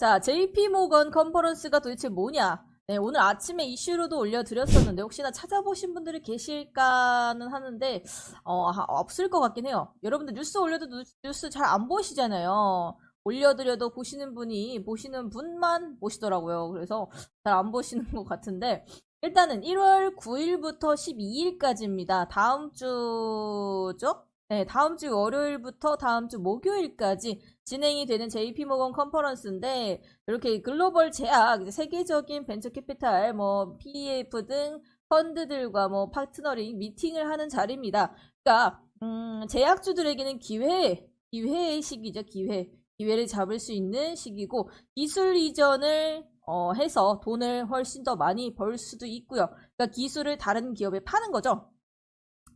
자, JP 모건 컨퍼런스가 도대체 뭐냐? 네, 오늘 아침에 이슈로도 올려드렸었는데 혹시나 찾아보신 분들이 계실까는 하는데 어, 아, 없을 것 같긴 해요. 여러분들 뉴스 올려도 뉴- 뉴스 잘 안 보시잖아요. 올려드려도 보시는 분이 보시는 분만 보시더라고요. 그래서 잘 안 보시는 것 같은데 일단은 1월 9일부터 12일까지입니다. 다음 주죠? 네, 다음 주 월요일부터 다음 주 목요일까지 진행이 되는 JP 모건 컨퍼런스인데 이렇게 글로벌 제약, 세계적인 벤처 캐피탈, 뭐 PEF 등 펀드들과 뭐 파트너링 미팅을 하는 자리입니다. 그러니까 음, 제약주들에게는 기회, 기회의 시기죠, 기회. 기회를 잡을 수 있는 시기고 기술 이전을 어, 해서 돈을 훨씬 더 많이 벌 수도 있고요. 그러니까 기술을 다른 기업에 파는 거죠.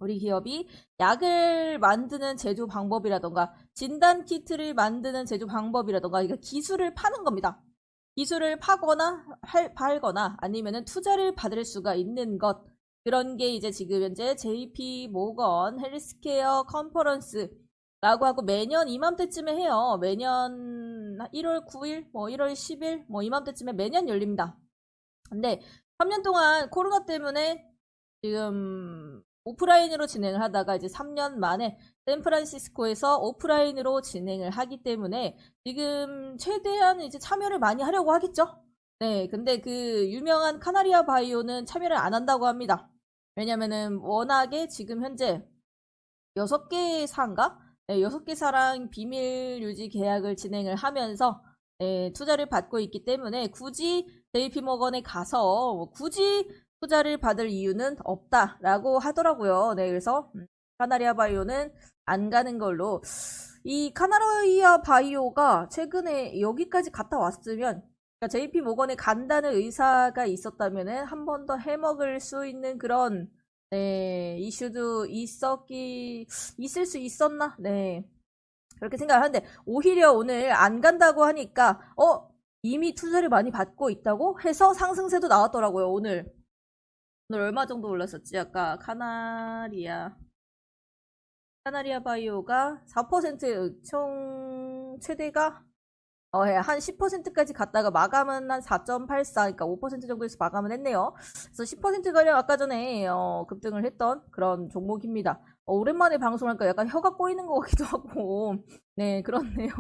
우리 기업이 약을 만드는 제조 방법이라던가 진단 키트를 만드는 제조 방법이라던가 그러니까 기술을 파는 겁니다. 기술을 파거나 팔, 팔거나 아니면은 투자를 받을 수가 있는 것 그런 게 이제 지금 현재 JP 모건 헬스케어 컨퍼런스라고 하고 매년 이맘때쯤에 해요. 매년 1월 9일, 뭐 1월 10일, 뭐 이맘때쯤에 매년 열립니다. 근데 3년 동안 코로나 때문에 지금 오프라인으로 진행을 하다가 이제 3년 만에 샌프란시스코에서 오프라인으로 진행을 하기 때문에 지금 최대한 이제 참여를 많이 하려고 하겠죠? 네, 근데 그 유명한 카나리아 바이오는 참여를 안 한다고 합니다. 왜냐면은 워낙에 지금 현재 6개 사인가? 네, 6개 사랑 비밀 유지 계약을 진행을 하면서 네, 투자를 받고 있기 때문에 굳이 JP 모건에 가서 뭐 굳이 투자를 받을 이유는 없다라고 하더라고요. 네, 그래서 음, 카나리아 바이오는 안 가는 걸로 이 카나리아 바이오가 최근에 여기까지 갔다 왔으면 그러니까 JP 모건에 간다는 의사가 있었다면은 한번 더 해먹을 수 있는 그런 네, 이슈도 있었기 있을 수 있었나? 네. 그렇게 생각하는데 오히려 오늘 안 간다고 하니까 어 이미 투자를 많이 받고 있다고 해서 상승세도 나왔더라고요 오늘 오늘 얼마 정도 올랐었지 아까 카나리아 카나리아 바이오가 4%총 최대가 어, 예, 한 10%까지 갔다가 마감은 한 4.84, 그러니까 5% 정도에서 마감을 했네요. 그래서 10%가량 아까 전에 어, 급등을 했던 그런 종목입니다. 어, 오랜만에 방송하니까 약간 혀가 꼬이는 것 같기도 하고, 네, 그렇네요.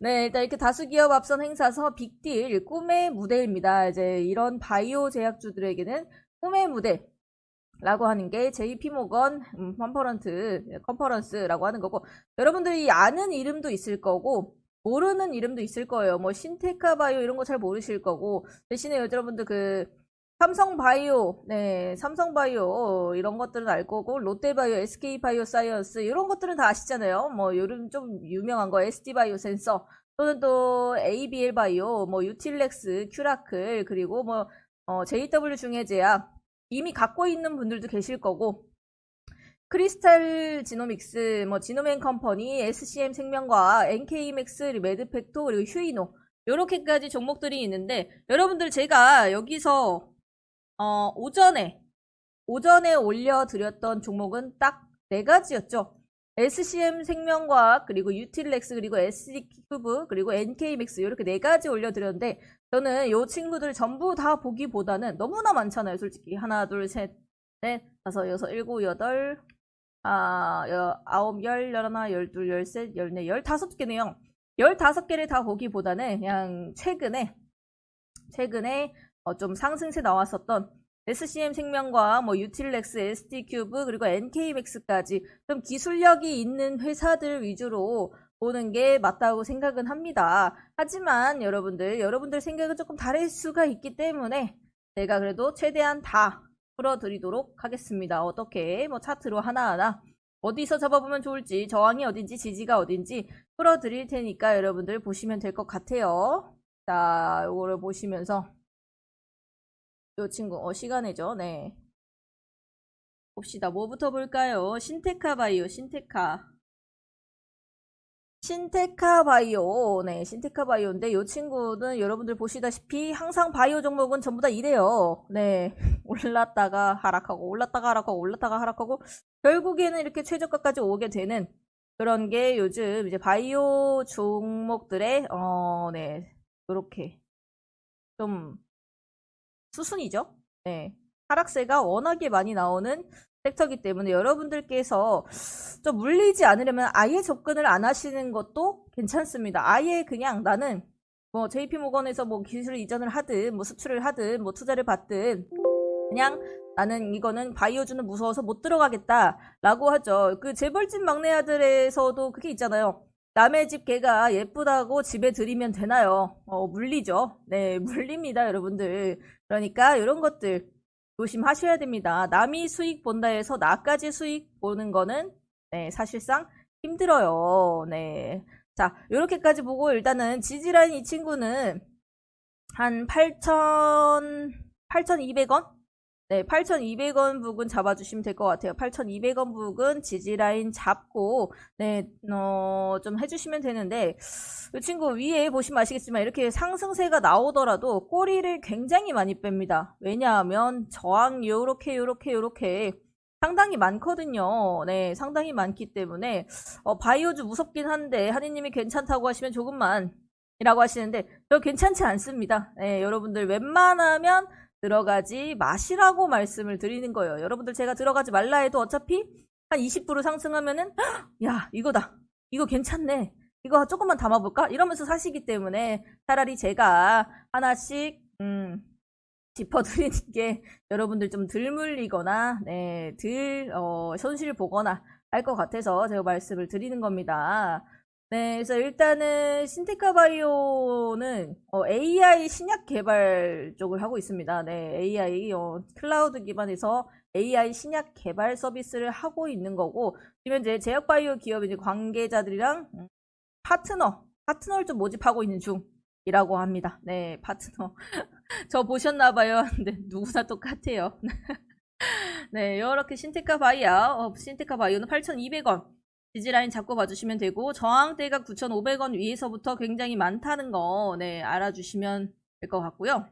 네, 일단 이렇게 다수 기업 앞선 행사서 빅딜 꿈의 무대입니다. 이제 이런 바이오 제약주들에게는 꿈의 무대. 라고 하는 게 JP 모건 음, 컨퍼런트 컨퍼런스라고 하는 거고 여러분들이 아는 이름도 있을 거고 모르는 이름도 있을 거예요. 뭐 신테카 바이오 이런 거 잘 모르실 거고 대신에 여러분들 그 삼성 바이오, 네, 삼성 바이오 이런 것들은 알 거고 롯데 바이오, SK 바이오 사이언스 이런 것들은 다 아시잖아요. 뭐 요즘 좀 유명한 거 SD 바이오 센서 또는 또 ABL 바이오, 뭐 유틸렉스, 큐라클 그리고 뭐 어, JW 중해제약 이미 갖고 있는 분들도 계실 거고 크리스탈 지노믹스, 뭐 지노맨 컴퍼니, SCM 생명과학, NK맥스, 매드팩토 그리고 휴이노 요렇게까지 종목들이 있는데 여러분들 제가 여기서 어, 오전에 오전에 올려드렸던 종목은 딱 네 가지였죠. SCM 생명과학 그리고 유틸렉스 그리고 SD큐브 그리고 NK맥스 이렇게 네 가지 올려드렸는데 저는 요 친구들 전부 다 보기보다는 너무나 많잖아요 솔직히 하나 둘셋넷 다섯 여섯 일곱 여덟 아 여, 아홉 열 열하나 열둘 열셋 열네 열다섯 개네요 열다섯 개를 다 보기보다는 그냥 최근에 최근에 어, 좀 상승세 나왔었던 SCM 생명과학, 뭐 유틸렉스, SD큐브 그리고 NK맥스까지 좀 기술력이 있는 회사들 위주로 보는 게 맞다고 생각은 합니다. 하지만 여러분들, 여러분들 생각은 조금 다를 수가 있기 때문에 제가 그래도 최대한 다 풀어드리도록 하겠습니다. 어떻게 뭐 차트로 하나하나 어디서 잡아보면 좋을지 저항이 어딘지 지지가 어딘지 풀어드릴 테니까 여러분들 보시면 될 것 같아요. 자, 이거를 보시면서 요 친구, 어, 시간이죠. 네. 봅시다. 뭐부터 볼까요? 신테카 바이오, 신테카. 신테카 바이오. 네, 신테카 바이오인데, 요 친구는 여러분들 보시다시피 항상 바이오 종목은 전부 다 이래요. 네. 올랐다가 하락하고, 올랐다가 하락하고, 올랐다가 하락하고, 결국에는 이렇게 최저가까지 오게 되는 그런 게 요즘 이제 바이오 종목들의 어, 네. 요렇게 좀 수순이죠. 네. 하락세가 워낙에 많이 나오는 섹터이기 때문에 여러분들께서 좀 물리지 않으려면 아예 접근을 안 하시는 것도 괜찮습니다. 아예 그냥 나는 뭐 JP모건에서 뭐 기술 이전을 하든 뭐 수출을 하든 뭐 투자를 받든 그냥 나는 이거는 바이오주는 무서워서 못 들어가겠다라고 하죠. 그 재벌집 막내 아들에서도 그게 있잖아요. 남의 집 개가 예쁘다고 집에 들이면 되나요? 어, 물리죠. 네, 물립니다, 여러분들. 그러니까 이런 것들 조심하셔야 됩니다. 남이 수익 본다 해서 나까지 수익 보는 거는 네, 사실상 힘들어요. 네. 자, 이렇게까지 보고 일단은 지지라인 이 친구는 한 8,000, 8,200원? 네, 8,200원 부근 잡아주시면 될 것 같아요. 8,200원 부근 지지라인 잡고, 네, 어, 좀 해주시면 되는데, 이 친구 위에 보시면 아시겠지만, 이렇게 상승세가 나오더라도 꼬리를 굉장히 많이 뺍니다. 왜냐하면 저항 요렇게, 요렇게, 요렇게 상당히 많거든요. 네, 상당히 많기 때문에, 어, 바이오주 무섭긴 한데, 하니님이 괜찮다고 하시면 조금만, 이라고 하시는데, 저 괜찮지 않습니다. 네, 여러분들 웬만하면, 들어가지 마시라고 말씀을 드리는 거예요. 여러분들 제가 들어가지 말라 해도 어차피 한 20% 상승하면은 야 이거다 이거 괜찮네 이거 조금만 담아볼까 이러면서 사시기 때문에 차라리 제가 하나씩 음, 짚어드리는 게 여러분들 좀덜 물리거나 네, 덜 어, 손실 보거나 할 것 같아서 제가 말씀을 드리는 겁니다. 네, 그래서 일단은 신테카 바이오는 어, AI 신약 개발 쪽을 하고 있습니다. 네, AI 어, 클라우드 기반에서 AI 신약 개발 서비스를 하고 있는 거고 지금 이제 제약 바이오 기업 이제 관계자들이랑 음, 파트너 파트너를 좀 모집하고 있는 중이라고 합니다. 네, 파트너 저 보셨나 봐요. 근데 누구나 똑같아요. 네, 이렇게 신테카 바이오 어, 신테카 바이오는 8,200원. 지지라인 잡고 봐주시면 되고 저항대가 9,500원 위에서부터 굉장히 많다는 거 네, 알아주시면 될 것 같고요.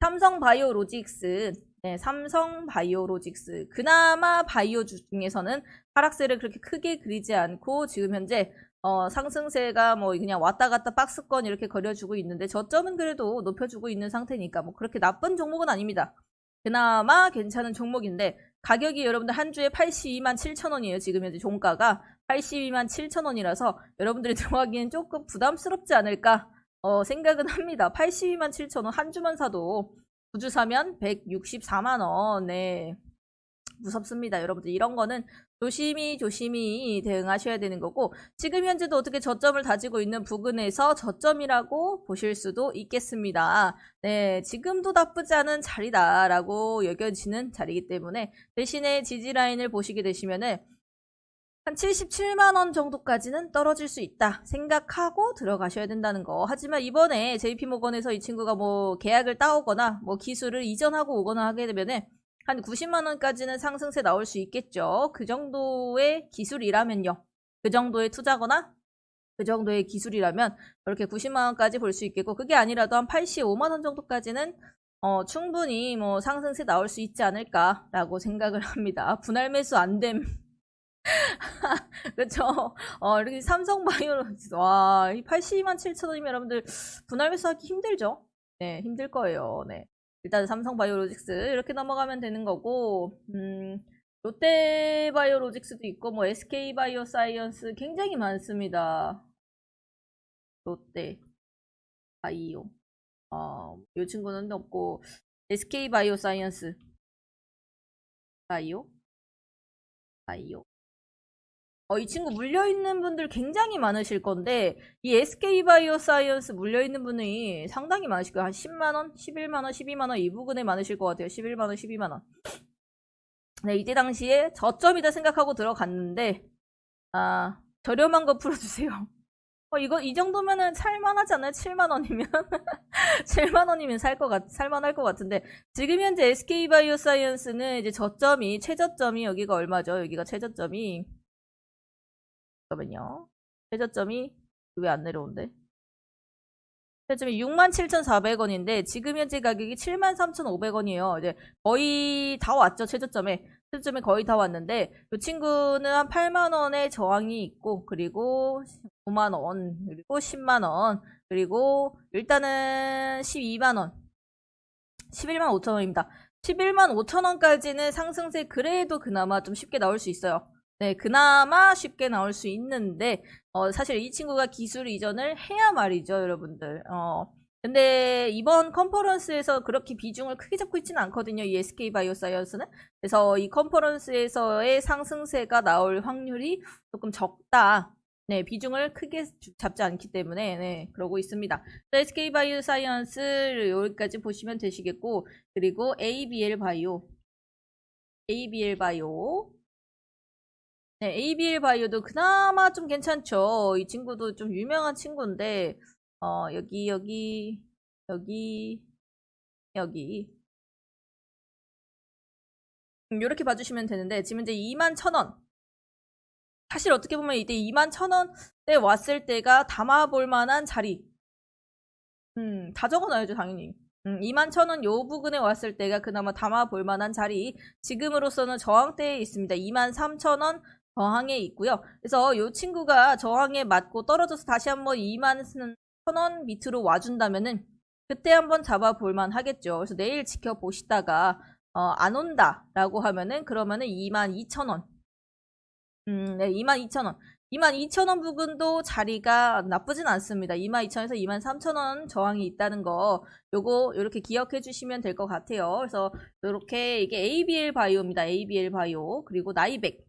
삼성 바이오로직스 네, 삼성 바이오로직스 그나마 바이오 주 중에서는 하락세를 그렇게 크게 그리지 않고 지금 현재 어, 상승세가 뭐 그냥 왔다 갔다 박스권 이렇게 거려주고 있는데 저점은 그래도 높여주고 있는 상태니까 뭐 그렇게 나쁜 종목은 아닙니다. 그나마 괜찮은 종목인데 가격이 여러분들 한 주에 82만 7천 원이에요. 지금 현재 종가가 82만 7천 원이라서 여러분들이 들어가기엔 조금 부담스럽지 않을까 어, 생각은 합니다. 82만 7천 원 한 주만 사도 두주 사면 164만 원. 네. 무섭습니다. 여러분들 이런 거는 조심히 조심히 대응하셔야 되는 거고 지금 현재도 어떻게 저점을 다지고 있는 부근에서 저점이라고 보실 수도 있겠습니다. 네, 지금도 나쁘지 않은 자리다라고 여겨지는 자리이기 때문에 대신에 지지 라인을 보시게 되시면은 한 77만 원 정도까지는 떨어질 수 있다 생각하고 들어가셔야 된다는 거. 하지만 이번에 JP모건에서 이 친구가 뭐 계약을 따오거나 뭐 기술을 이전하고 오거나 하게 되면은 한 90만 원까지는 상승세 나올 수 있겠죠. 그 정도의 기술이라면요. 그 정도의 투자거나 그 정도의 기술이라면 이렇게 90만 원까지 볼 수 있겠고 그게 아니라도 한 85만 원 정도까지는 어, 충분히 뭐 상승세 나올 수 있지 않을까라고 생각을 합니다. 분할 매수 안 됨. 그렇죠. 어, 이렇게 삼성바이오로 와, 이 82만 7천 원이면 여러분들 분할 매수하기 힘들죠? 네, 힘들 거예요. 네. 일단 삼성바이오로직스 이렇게 넘어가면 되는 거고 음, 롯데바이오로직스도 있고 뭐 SK바이오사이언스 굉장히 많습니다. 롯데 바이오. 어, 이 친구는 없고 SK바이오사이언스 바이오? 바이오 어, 이 친구 물려있는 분들 굉장히 많으실 건데, 이 SK바이오사이언스 물려있는 분이 상당히 많으실 거예요. 한 10만원, 11만원, 12만원 이 부근에 많으실 것 같아요. 11만원, 12만원. 네, 이때 당시에 저점이다 생각하고 들어갔는데, 아, 저렴한 거 풀어주세요. 어, 이거, 이 정도면은 살만하지 않아요? 7만 원이면? 7만 원이면 살 것 같, 살만할 것 같은데, 지금 현재 SK바이오사이언스는 이제 저점이, 최저점이 여기가 얼마죠? 여기가 최저점이, 잠깐만요. 최저점이 왜 안 내려온대? 최저점이 67,400원인데 지금 현재 가격이 73,500원이에요. 이제 거의 다 왔죠 최저점에. 시점에 거의 다 왔는데 이 친구는 한 8만 원의 저항이 있고 그리고 5만 원 그리고 10만 원 그리고 일단은 12만 원 11만 5천 원입니다. 11만 5천 원까지는 상승세 그래도 그나마 좀 쉽게 나올 수 있어요. 네, 그나마 쉽게 나올 수 있는데 어, 사실 이 친구가 기술 이전을 해야 말이죠, 여러분들. 어, 근데 이번 컨퍼런스에서 그렇게 비중을 크게 잡고 있지는 않거든요. 이 SK 바이오사이언스는. 그래서 이 컨퍼런스에서의 상승세가 나올 확률이 조금 적다. 네, 비중을 크게 주- 잡지 않기 때문에 네, 그러고 있습니다. SK 바이오사이언스 여기까지 보시면 되시겠고 그리고 ABL 바이오 ABL 바이오 네, ABL 바이오도 그나마 좀 괜찮죠. 이 친구도 좀 유명한 친구인데 어, 여기 여기 여기 여기 이렇게 봐주시면 되는데 지금 이제 2만 천 원. 사실 어떻게 보면 이때 2만 천 원에 왔을 때가 담아볼 만한 자리. 음, 다 적어놔야죠, 당연히. 음, 2만 천원요 부근에 왔을 때가 그나마 담아볼 만한 자리. 지금으로서는 저항대에 있습니다. 2만 3천 원 저항에 있고요. 그래서 요 친구가 저항에 맞고 떨어져서 다시 한번 2만 천원 밑으로 와준다면은 그때 한번 잡아볼 만 하겠죠. 그래서 내일 지켜보시다가 어, 안 온다라고 하면은 그러면은 2만 2천 원. 음, 네, 2만 2천 원. 2만 2천 원 부근도 자리가 나쁘진 않습니다. 2만 2천에서 2만 3천 원 저항이 있다는 거 요거 이렇게 기억해 주시면 될 것 같아요. 그래서 이렇게 이게 ABL 바이오입니다. ABL 바이오 그리고 나이백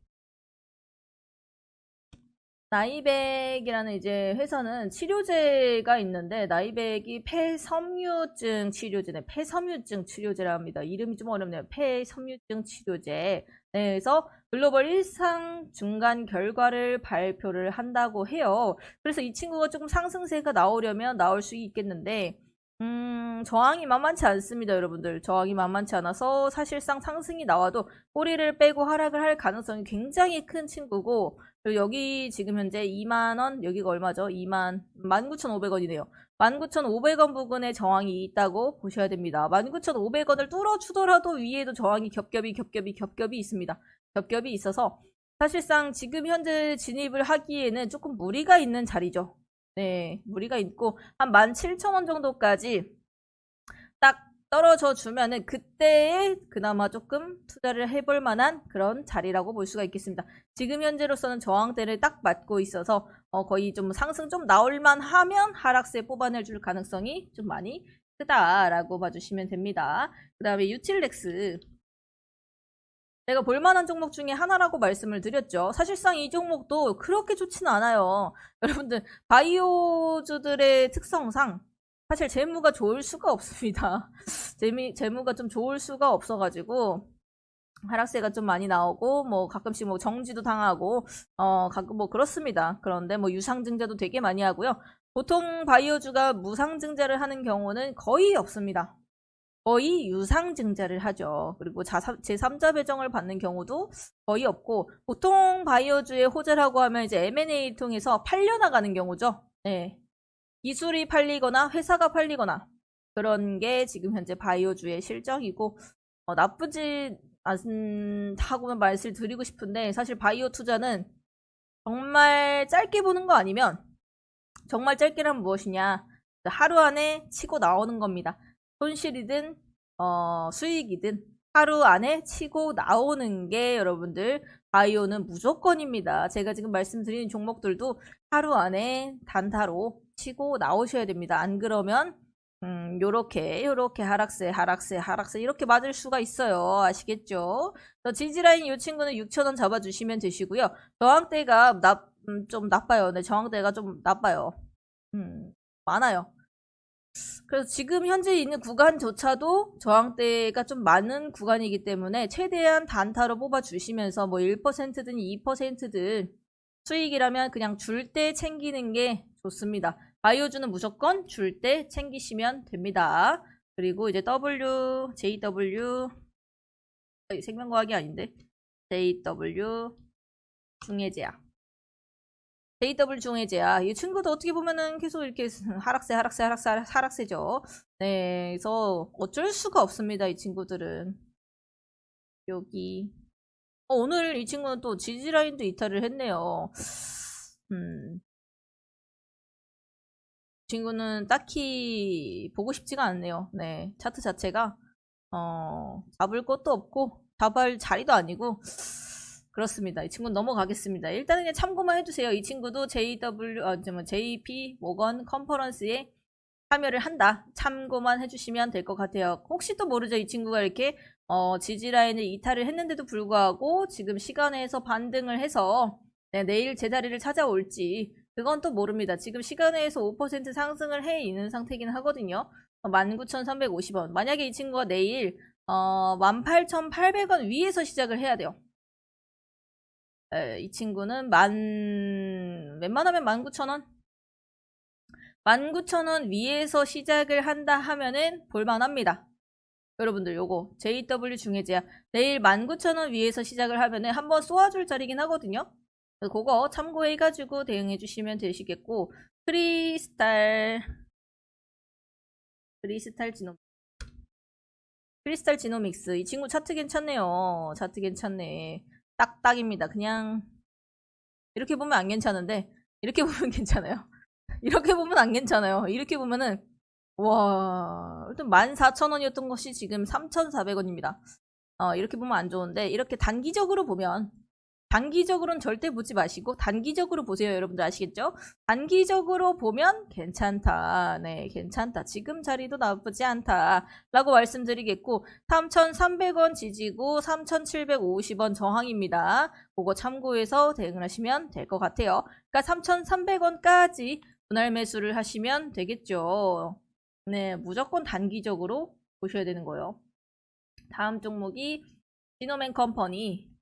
나이백이라는 이제 회사는 치료제가 있는데 나이백이 폐섬유증 치료제네. 폐섬유증 치료제랍니다. 이름이 좀 어렵네요. 폐섬유증 치료제. 네, 그래서 글로벌 일상 중간 결과를 발표를 한다고 해요. 그래서 이 친구가 조금 상승세가 나오려면 나올 수 있겠는데 음, 저항이 만만치 않습니다, 여러분들. 저항이 만만치 않아서 사실상 상승이 나와도 꼬리를 빼고 하락을 할 가능성이 굉장히 큰 친구고, 그리고 여기 지금 현재 2만원, 여기가 얼마죠? 2만, 19,500원이네요. 19,500원 부근에 저항이 있다고 보셔야 됩니다. 19,500원을 뚫어주더라도 위에도 저항이 겹겹이, 겹겹이, 겹겹이 있습니다. 겹겹이 있어서 사실상 지금 현재 진입을 하기에는 조금 무리가 있는 자리죠. 네, 무리가 있고 한 17,000원 정도까지 딱 떨어져 주면은 그때에 그나마 조금 투자를 해볼 만한 그런 자리라고 볼 수가 있겠습니다. 지금 현재로서는 저항대를 딱 맞고 있어서 어, 거의 좀 상승 좀 나올만 하면 하락세 뽑아낼 줄 가능성이 좀 많이 크다라고 봐주시면 됩니다. 그 다음에 유틸렉스 제가 볼만한 종목 중에 하나라고 말씀을 드렸죠. 사실상 이 종목도 그렇게 좋지는 않아요. 여러분들 바이오주들의 특성상 사실 재무가 좋을 수가 없습니다. 재미, 재무가 좀 좋을 수가 없어가지고 하락세가 좀 많이 나오고 뭐 가끔씩 뭐 정지도 당하고 어 가끔 뭐 그렇습니다. 그런데 뭐 유상증자도 되게 많이 하고요. 보통 바이오주가 무상증자를 하는 경우는 거의 없습니다. 거의 유상증자를 하죠. 그리고 제3자 배정을 받는 경우도 거의 없고 보통 바이오주의 호재라고 하면 이제 M&A 통해서 팔려나가는 경우죠. 네. 기술이 팔리거나 회사가 팔리거나 그런 게 지금 현재 바이오주의 실정이고 어, 나쁘지 않다고는 말씀을 드리고 싶은데 사실 바이오 투자는 정말 짧게 보는 거 아니면 정말 짧게란 무엇이냐 하루 안에 치고 나오는 겁니다. 손실이든 어, 수익이든 하루 안에 치고 나오는 게 여러분들 바이오는 무조건입니다. 제가 지금 말씀드리는 종목들도 하루 안에 단타로 치고 나오셔야 됩니다. 안 그러면 음, 요렇게 요렇게 하락세 하락세 하락세 이렇게 맞을 수가 있어요. 아시겠죠? 지지라인 이 친구는 6,000원 잡아주시면 되시고요. 저항대가 나, 음, 좀 나빠요. 네, 저항대가 좀 나빠요. 음, 많아요. 그래서 지금 현재 있는 구간조차도 저항대가 좀 많은 구간이기 때문에 최대한 단타로 뽑아주시면서 뭐 1%든 2%든 수익이라면 그냥 줄 때 챙기는 게 좋습니다. 바이오주는 무조건 줄 때 챙기시면 됩니다. 그리고 이제 W, JW, 생명과학이 아닌데, JW, 중해제약. JW 중해제약. 이 친구도 어떻게 보면은 계속 이렇게 하락세, 하락세, 하락세, 하락세죠. 네, 그래서 어쩔 수가 없습니다. 이 친구들은. 여기, 어, 오늘 이 친구는 또 지지라인도 이탈을 했네요. 음. 이 친구는 딱히 보고 싶지가 않네요. 네. 차트 자체가, 어, 잡을 것도 없고, 잡을 자리도 아니고, 그렇습니다. 이 친구는 넘어가겠습니다. 일단은 참고만 해주세요. 이 친구도 JW, 어, 저 뭐, JP 모건 컨퍼런스에 참여를 한다. 참고만 해주시면 될 것 같아요. 혹시 또 모르죠. 이 친구가 이렇게 어, 지지라인을 이탈을 했는데도 불구하고 지금 시간에서 반등을 해서 네, 내일 제자리를 찾아올지 그건 또 모릅니다. 지금 시간에서 5% 상승을 해 있는 상태긴 하거든요. 19,350원. 만약에 이 친구가 내일 어, 18,800원 위에서 시작을 해야 돼요. 에, 이 친구는 만 웬만하면 19,000원 19,000원 위에서 시작을 한다 하면은 볼만합니다. 여러분들 요거 JW 중해제야 내일 19,000원 위에서 시작을 하면은 한번 쏘아줄 자리긴 하거든요. 그거 참고해가지고 대응해 주시면 되시겠고 크리스탈 크리스탈 지노 크리스탈 지노믹스 이 친구 차트 괜찮네요. 차트 괜찮네. 딱딱입니다. 그냥 이렇게 보면 안 괜찮은데 이렇게 보면 괜찮아요. 이렇게 보면 안 괜찮아요. 이렇게 보면은 와 일단 14,000원이었던 것이 지금 3,400원입니다. 어, 이렇게 보면 안 좋은데 이렇게 단기적으로 보면 단기적으로는 절대 보지 마시고 단기적으로 보세요 여러분들 아시겠죠? 단기적으로 보면 괜찮다. 네 괜찮다. 지금 자리도 나쁘지 않다. 라고 말씀드리겠고 3,300원 지지고 3,750원 저항입니다. 그거 참고해서 대응을 하시면 될 것 같아요. 그러니까 3,300원까지 분할 매수를 하시면 되겠죠. 네 무조건 단기적으로 보셔야 되는 거예요. 다음 종목이 디노맨 컴퍼니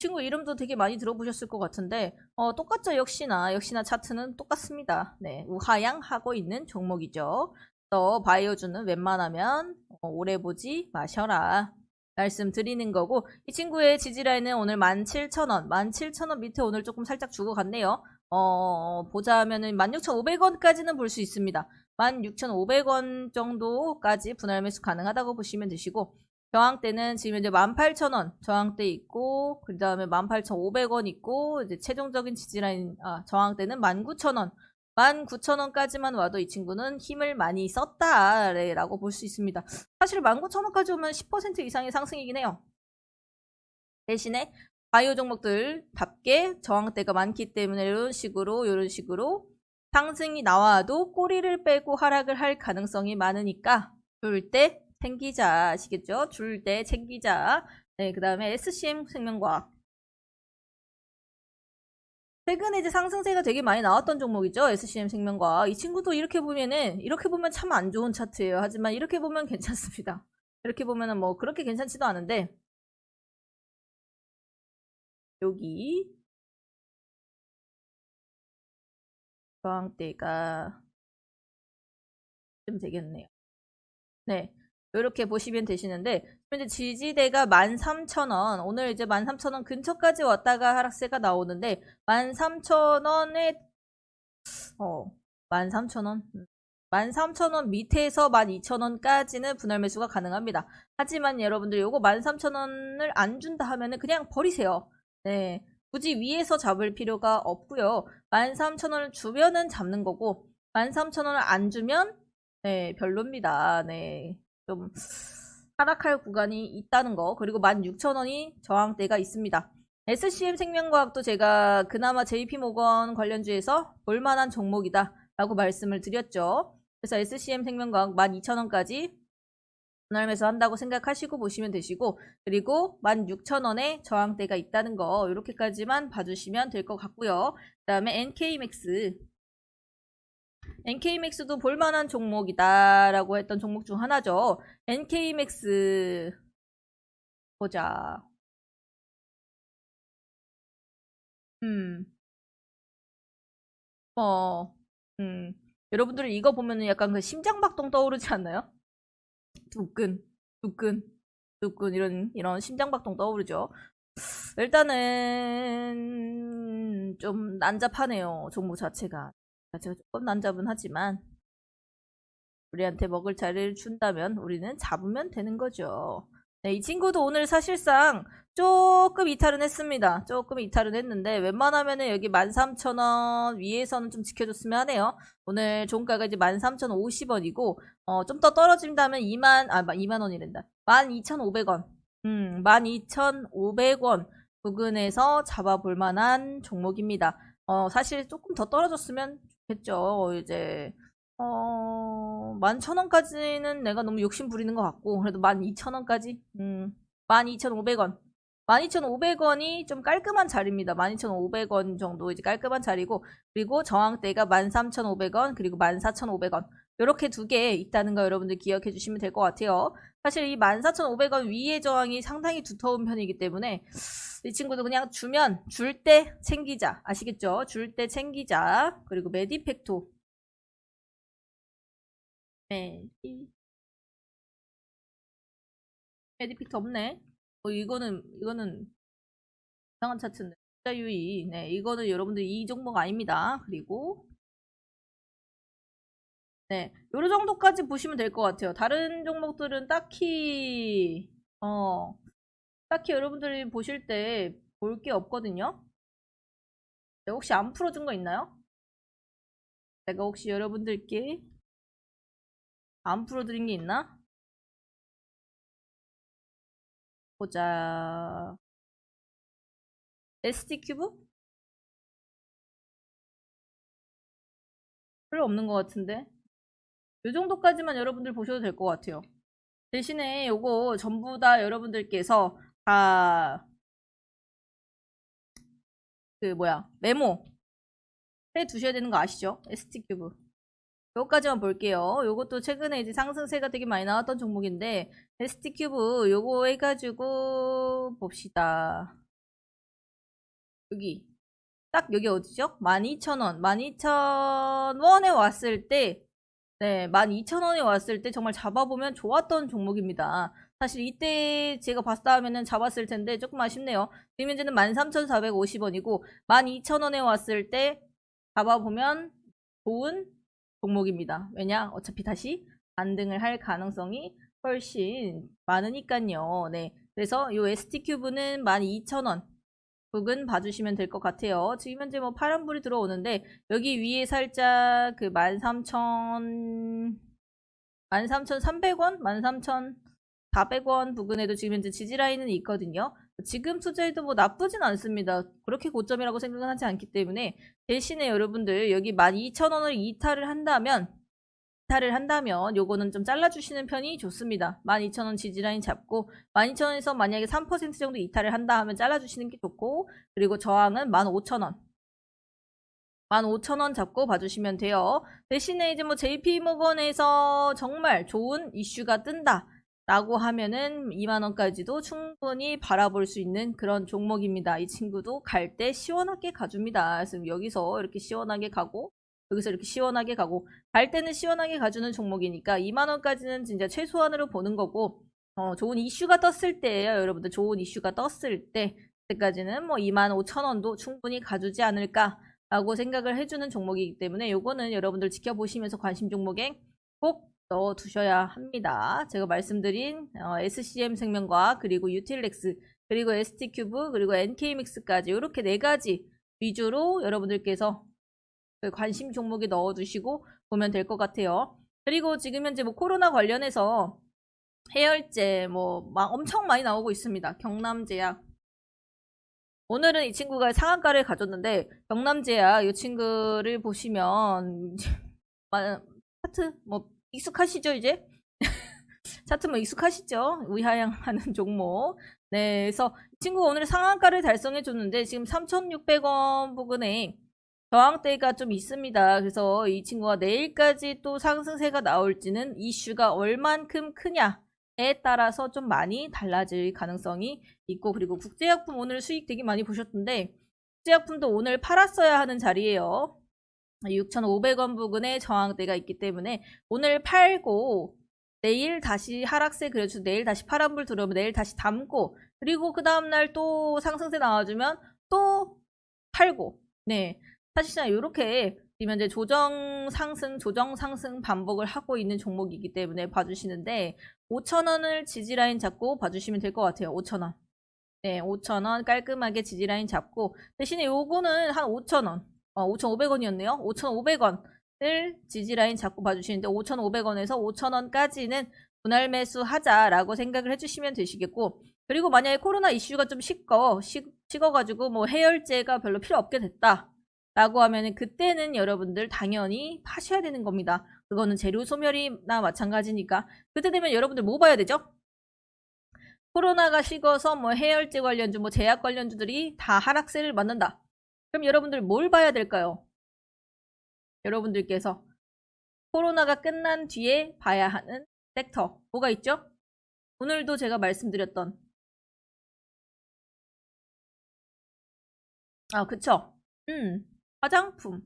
친구 이름도 되게 많이 들어보셨을 것 같은데 어, 똑같죠? 역시나 역시나 차트는 똑같습니다. 네 우하향하고 있는 종목이죠. 또 바이오주는 웬만하면 어, 오래 보지 마셔라. 말씀드리는 거고 이 친구의 지지라인은 오늘 17,000원 17,000원 밑에 오늘 조금 살짝 주고 갔네요. 어, 보자 면은 16,500원까지는 볼 수 있습니다. 16,500원 정도까지 분할 매수 가능하다고 보시면 되시고 저항대는 지금 이제 18,000원 저항대 있고 그 다음에 18,500원 있고 이제 최종적인 지지라인 아, 저항대는 19,000원 19,000원까지만 와도 이 친구는 힘을 많이 썼다라고 볼 수 있습니다. 사실 19,000원까지 오면 10% 이상의 상승이긴 해요. 대신에 바이오 종목들답게 저항대가 많기 때문에 이런 식으로 이런 식으로 상승이 나와도 꼬리를 빼고 하락을 할 가능성이 많으니까 그럴 때 챙기자 아시겠죠? 줄 때 챙기자. 네, 그 다음에 SCM 생명과학. 최근에 이제 상승세가 되게 많이 나왔던 종목이죠. SCM 생명과학. 이 친구도 이렇게 보면은, 이렇게 보면 참 안 좋은 차트예요. 하지만 이렇게 보면 괜찮습니다. 이렇게 보면은 뭐 그렇게 괜찮지도 않은데, 여기, 저항대가 좀 되겠네요. 네. 이렇게 보시면 되시는데 현재 지지대가 13,000원 오늘 이제 13,000원 근처까지 왔다가 하락세가 나오는데 13,000원에 어 13,000원 13,000원 밑에서 12,000원까지는 분할 매수가 가능합니다. 하지만 여러분들 요거 13,000원을 안 준다 하면은 그냥 버리세요. 네. 굳이 위에서 잡을 필요가 없고요. 13,000원을 주면은 잡는 거고 13,000원을 안 주면 네, 별로입니다. 네. 좀 하락할 구간이 있다는 거 그리고 16,000원이 저항대가 있습니다. SCM 생명과학도 제가 그나마 JP모건 관련주에서 볼만한 종목이다 라고 말씀을 드렸죠. 그래서 SCM 생명과학 12,000원까지 분할 매수 한다고 생각하시고 보시면 되시고 그리고 16,000원에 저항대가 있다는 거 이렇게까지만 봐주시면 될 것 같고요. 그 다음에 NK맥스 NK맥스도 볼만한 종목이다라고 했던 종목 중 하나죠. NK맥스 보자. 음. 어. 음. 여러분들 이거 보면은 약간 그 심장박동 떠오르지 않나요? 두근, 두근, 두근 이런 이런 심장박동 떠오르죠. 일단은 좀 난잡하네요. 종목 자체가. 제가 조금 난잡은 하지만 우리한테 먹을 자리를 준다면 우리는 잡으면 되는 거죠. 네, 이 친구도 오늘 사실상 조금 이탈은 했습니다. 조금 이탈은 했는데 웬만하면은 여기 13,000원 위에서는 좀 지켜줬으면 하네요. 오늘 종가가 이제 13,050원이고 어, 좀 더 떨어진다면 2만 아 2만 원이란다. 12,500원. 음, 12,500원 부근에서 잡아볼 만한 종목입니다. 어, 사실 조금 더 떨어졌으면 좋겠죠. 이제 어, 11,000원까지는 내가 너무 욕심 부리는 것 같고 그래도 12,000원까지 음, 12,500원 12,500원이 좀 깔끔한 자리입니다. 12,500원 정도 이제 깔끔한 자리고 그리고 저항대가 13,500원 그리고 14,500원 이렇게 두 개 있다는 거 여러분들 기억해 주시면 될 것 같아요. 사실 이 14,500원 위의 저항이 상당히 두터운 편이기 때문에 이 친구도 그냥 주면 줄 때 챙기자 아시겠죠? 줄 때 챙기자 그리고 메디팩토 네. 메디팩토 없네. 어, 이거는, 이거는 이상한 차트인데. 자유이. 네, 이거는 여러분들 이 종목 아닙니다. 그리고, 네, 요런 정도까지 보시면 될 것 같아요. 다른 종목들은 딱히, 어, 딱히 여러분들이 보실 때 볼 게 없거든요. 네, 혹시 안 풀어준 거 있나요? 제가 혹시 여러분들께 안 풀어드린 게 있나? 보자. SD 큐브? 별로 없는 것 같은데. 이 정도까지만 여러분들 보셔도 될 것 같아요. 대신에 요거 전부 다 여러분들께서 다 그 뭐야 메모 해 두셔야 되는 거 아시죠? SD 큐브. 요거까지만 볼게요. 요것도 최근에 이제 상승세가 되게 많이 나왔던 종목인데 ST 큐브 요거 해가지고 봅시다. 여기 딱 여기 어디죠? 12,000원 12,000원에 왔을 때 네, 12,000원에 왔을 때 정말 잡아보면 좋았던 종목입니다. 사실 이때 제가 봤다 하면은 잡았을 텐데 조금 아쉽네요. 지금 현재는 13,450원이고 12,000원에 왔을 때 잡아보면 좋은 종목입니다. 왜냐? 어차피 다시 반등을 할 가능성이 훨씬 많으니까요. 네. 그래서 이 ST큐브는 12,000원 부근 봐주시면 될 것 같아요. 지금 현재 뭐 파란불이 들어오는데 여기 위에 살짝 그 13,000 13,300원? 13,400원 부근에도 지금 현재 지지라인은 있거든요. 지금 투자해도 뭐 나쁘진 않습니다. 그렇게 고점이라고 생각은 하지 않기 때문에 대신에 여러분들 여기 12,000원을 이탈을 한다면 이탈을 한다면 요거는 좀 잘라주시는 편이 좋습니다. 12,000원 지지라인 잡고 12,000원에서 만약에 3% 정도 이탈을 한다 하면 잘라주시는 게 좋고 그리고 저항은 15,000원 15,000원 잡고 봐주시면 돼요. 대신에 이제 뭐 JP모건에서 정말 좋은 이슈가 뜬다. 라고 하면은 2만원까지도 충분히 바라볼 수 있는 그런 종목입니다. 이 친구도 갈 때 시원하게 가줍니다. 그래서 여기서 이렇게 시원하게 가고 여기서 이렇게 시원하게 가고 갈 때는 시원하게 가주는 종목이니까 2만 원까지는 진짜 최소한으로 보는 거고 어, 좋은 이슈가 떴을 때예요. 여러분들 좋은 이슈가 떴을 때 그때까지는 뭐 2만 5천 원도 충분히 가주지 않을까 라고 생각을 해주는 종목이기 때문에 요거는 여러분들 지켜보시면서 관심 종목에 꼭 넣어 두셔야 합니다. 제가 말씀드린 어, SCM 생명과학 그리고 유틸렉스 그리고 ST큐브 그리고 NK믹스까지 이렇게 네 가지 위주로 여러분들께서 그 관심 종목에 넣어 두시고 보면 될 것 같아요. 그리고 지금 현재 뭐 코로나 관련해서 해열제 뭐 막 엄청 많이 나오고 있습니다. 경남제약 오늘은 이 친구가 상한가를 가졌는데 경남제약 이 친구를 보시면 차트 뭐 익숙하시죠 이제? 차트 뭐 익숙하시죠? 의하양하는 종목. 네, 그래서 친구가 오늘 상한가를 달성해 줬는데 지금 3,600원 부근에 저항대가 좀 있습니다. 그래서 이 친구가 내일까지 또 상승세가 나올지는 이슈가 얼만큼 크냐에 따라서 좀 많이 달라질 가능성이 있고 그리고 국제약품 오늘 수익 되게 많이 보셨던데 국제약품도 오늘 팔았어야 하는 자리예요. 6,500원 부근에 저항대가 있기 때문에 오늘 팔고 내일 다시 하락세 그려주고 내일 다시 파란불 들어오면 내일 다시 담고 그리고 그 다음날 또 상승세 나와주면 또 팔고 네 사실상 이렇게 지금 현재 조정 상승, 조정 상승 반복을 하고 있는 종목이기 때문에 봐주시는데 5,000원을 지지라인 잡고 봐주시면 될 것 같아요. 5,000원. 네, 5,000원 깔끔하게 지지라인 잡고 대신에 요거는 한 5,000원. 어, 5,500원이었네요. 5,500원을 지지라인 잡고 봐주시는데 5,500원에서 5,000원까지는 분할 매수 하자라고 생각을 해주시면 되시겠고 그리고 만약에 코로나 이슈가 좀 식어 식, 식어가지고 뭐 해열제가 별로 필요 없게 됐다 라고 하면은 그때는 여러분들 당연히 파셔야 되는 겁니다 그거는 재료 소멸이나 마찬가지니까 그때 되면 여러분들 뭐 봐야 되죠? 코로나가 식어서 뭐 해열제 관련주 뭐 제약 관련주들이 다 하락세를 맞는다 그럼 여러분들 뭘 봐야 될까요? 여러분들께서 코로나가 끝난 뒤에 봐야 하는 섹터 뭐가 있죠? 오늘도 제가 말씀드렸던 아 그쵸 음 화장품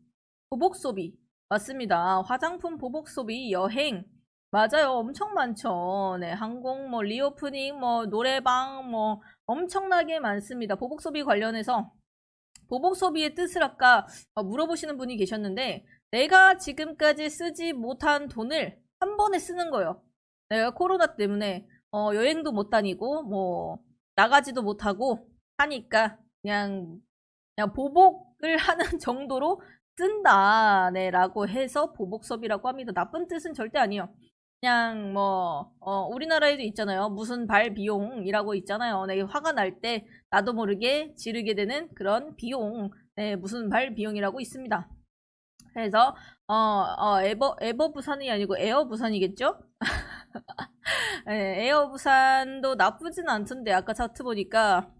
보복 소비. 맞습니다. 화장품 보복 소비 여행. 맞아요. 엄청 많죠. 네 항공 뭐 리오프닝 뭐 노래방 뭐 엄청나게 많습니다. 보복 소비 관련해서. 보복 소비의 뜻을 아까 어, 물어보시는 분이 계셨는데 내가 지금까지 쓰지 못한 돈을 한 번에 쓰는 거예요. 내가 코로나 때문에. 어, 여행도 못 다니고 뭐 나가지도 못하고 하니까 그냥 그냥 보복 을 하는 정도로 쓴다 네 라고 해서 보복섭이라고 합니다. 나쁜 뜻은 절대 아니에요. 그냥 뭐 어, 우리나라에도 있잖아요. 무슨 발 비용이라고 있잖아요. 네, 화가 날 때 나도 모르게 지르게 되는 그런 비용 네, 무슨 발 비용이라고 있습니다. 그래서 어, 어, 에버, 에버 부산이 아니고 에어 부산이겠죠? 네, 에어 부산도 나쁘진 않던데 아까 차트 보니까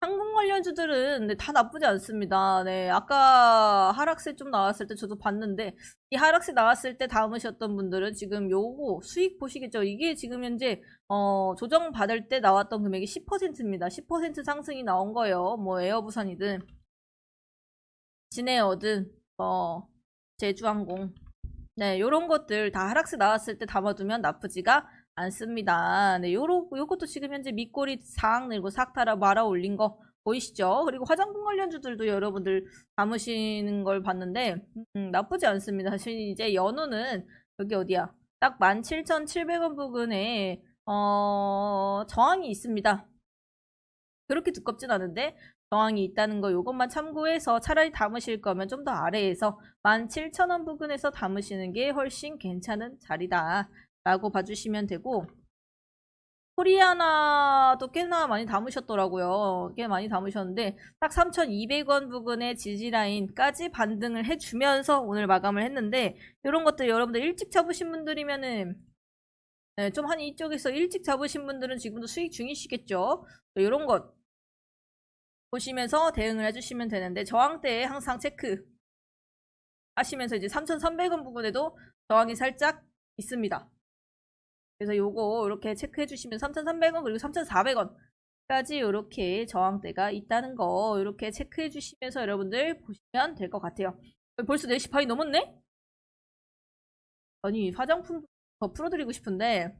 항공 관련주들은 네, 다 나쁘지 않습니다. 네, 아까 하락세 좀 나왔을 때 저도 봤는데 이 하락세 나왔을 때 담으셨던 분들은 지금 요거 수익 보시겠죠? 이게 지금 현재 어, 조정 받을 때 나왔던 금액이 10%입니다. 10% 상승이 나온 거예요. 뭐 에어부산이든 진에어든 뭐 제주항공 네, 요런 것들 다 하락세 나왔을 때 담아두면 나쁘지가 않습니다. 네, 요러, 요것도 지금 현재 밑꼬리 상 내고 삭타라 말아 올린 거 보이시죠? 그리고 화장품 관련주들도 여러분들 담으시는 걸 봤는데, 음, 나쁘지 않습니다. 사실 이제 연우는 여기 어디야? 딱 17,700원 부근에, 어, 저항이 있습니다. 그렇게 두껍진 않은데, 저항이 있다는 거 요것만 참고해서 차라리 담으실 거면 좀 더 아래에서 17,000원 부근에서 담으시는 게 훨씬 괜찮은 자리다. 라고 봐주시면 되고 코리아나도 꽤나 많이 담으셨더라고요. 꽤 많이 담으셨는데 딱 3,200원 부근의 지지라인까지 반등을 해주면서 오늘 마감을 했는데 이런 것들 여러분들 일찍 잡으신 분들이면은 네, 좀 한 이쪽에서 일찍 잡으신 분들은 지금도 수익 중이시겠죠. 이런 것 보시면서 대응을 해주시면 되는데 저항대에 항상 체크 하시면서 이제 3,300원 부분에도 저항이 살짝 있습니다. 그래서 요거 이렇게 체크해 주시면 3,300원 그리고 3,400원까지 이렇게 저항대가 있다는 거 이렇게 체크해 주시면서 여러분들 보시면 될 것 같아요. 벌써 4시 반이 넘었네? 아니 화장품 더 풀어드리고 싶은데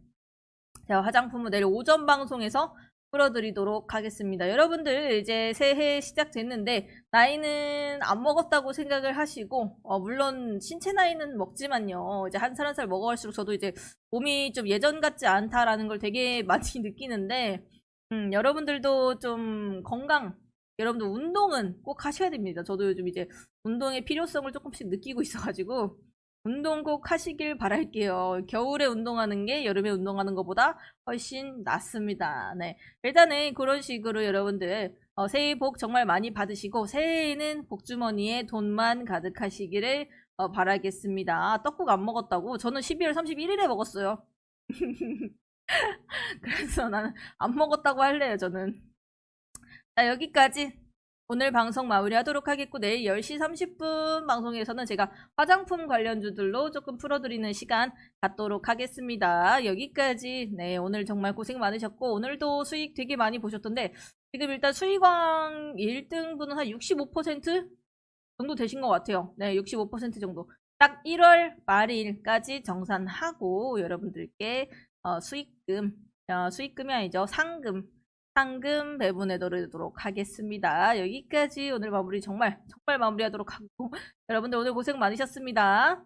제가 화장품을 내일 오전 방송에서 풀어드리도록 하겠습니다. 여러분들 이제 새해 시작됐는데 나이는 안 먹었다고 생각을 하시고 어, 물론 신체 나이는 먹지만요. 이제 한 살 한 살 먹어갈수록 저도 이제 몸이 좀 예전 같지 않다라는 걸 되게 많이 느끼는데 음, 여러분들도 좀 건강 여러분들 운동은 꼭 하셔야 됩니다. 저도 요즘 이제 운동의 필요성을 조금씩 느끼고 있어가지고 운동 꼭 하시길 바랄게요. 겨울에 운동하는 게 여름에 운동하는 것보다 훨씬 낫습니다. 네. 일단은 그런 식으로 여러분들 어, 새해 복 정말 많이 받으시고 새해에는 복주머니에 돈만 가득하시기를 어, 바라겠습니다. 떡국 안 먹었다고? 저는 12월 31일에 먹었어요. 그래서 나는 안 먹었다고 할래요, 저는. 자, 여기까지 오늘 방송 마무리하도록 하겠고 내일 10시 30분 방송에서는 제가 화장품 관련주들로 조금 풀어드리는 시간 갖도록 하겠습니다. 여기까지 네 오늘 정말 고생 많으셨고 오늘도 수익 되게 많이 보셨던데 지금 일단 수익왕 1등분은 한 65% 정도 되신 것 같아요. 네 65% 정도 딱 1월 말일까지 정산하고 여러분들께 어, 수익금 어, 수익금이 아니죠 상금 상금 배분해 드리도록 하겠습니다. 여기까지 오늘 마무리 정말 정말 마무리하도록 하고 여러분들 오늘 고생 많으셨습니다.